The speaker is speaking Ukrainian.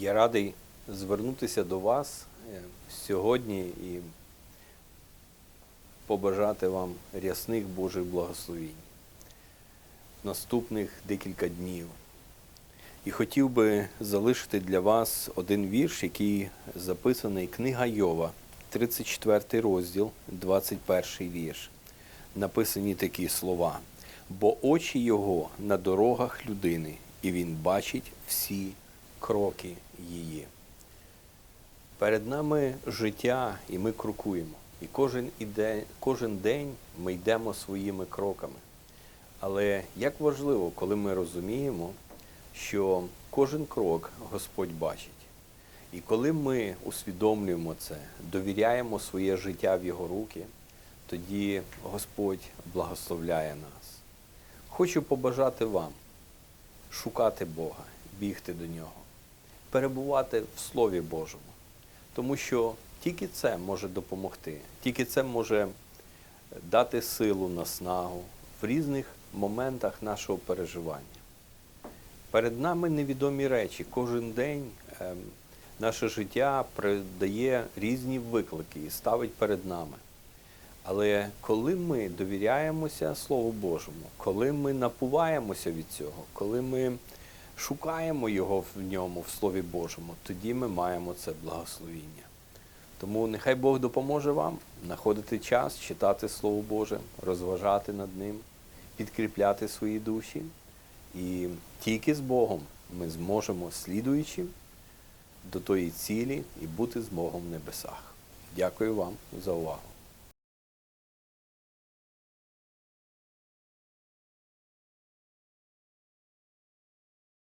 Я радий звернутися до вас е, сьогодні і побажати вам рясних Божих благословінь наступних декілька днів. І хотів би залишити для вас один вірш, який записаний книга Йова, 34 розділ, 21 вірш. Написані такі слова: бо очі його на дорогах людини, і він бачить всі кроки її. Перед нами життя, і ми крокуємо. І кожен, іде, кожен день ми йдемо своїми кроками. Але як важливо, коли ми розуміємо, що кожен крок Господь бачить. І коли ми усвідомлюємо це, довіряємо своє життя в Його руки, тоді Господь благословляє нас. Хочу побажати вам шукати Бога, бігти до Нього, перебувати в Слові Божому, тому що тільки це може допомогти, тільки це може дати силу, наснагу в різних моментах нашого переживання. Перед нами невідомі речі. Кожен день ем, наше життя придає різні виклики і ставить перед нами. Але коли ми довіряємося Слову Божому, коли ми напуваємося від цього, коли ми шукаємо його в ньому, в Слові Божому, тоді ми маємо це благословіння. Тому нехай Бог допоможе вам знаходити час, читати Слово Боже, розважати над ним, підкріпляти свої душі. І тільки з Богом ми зможемо, слідуючи до тої цілі, і бути з Богом в небесах. Дякую вам за увагу.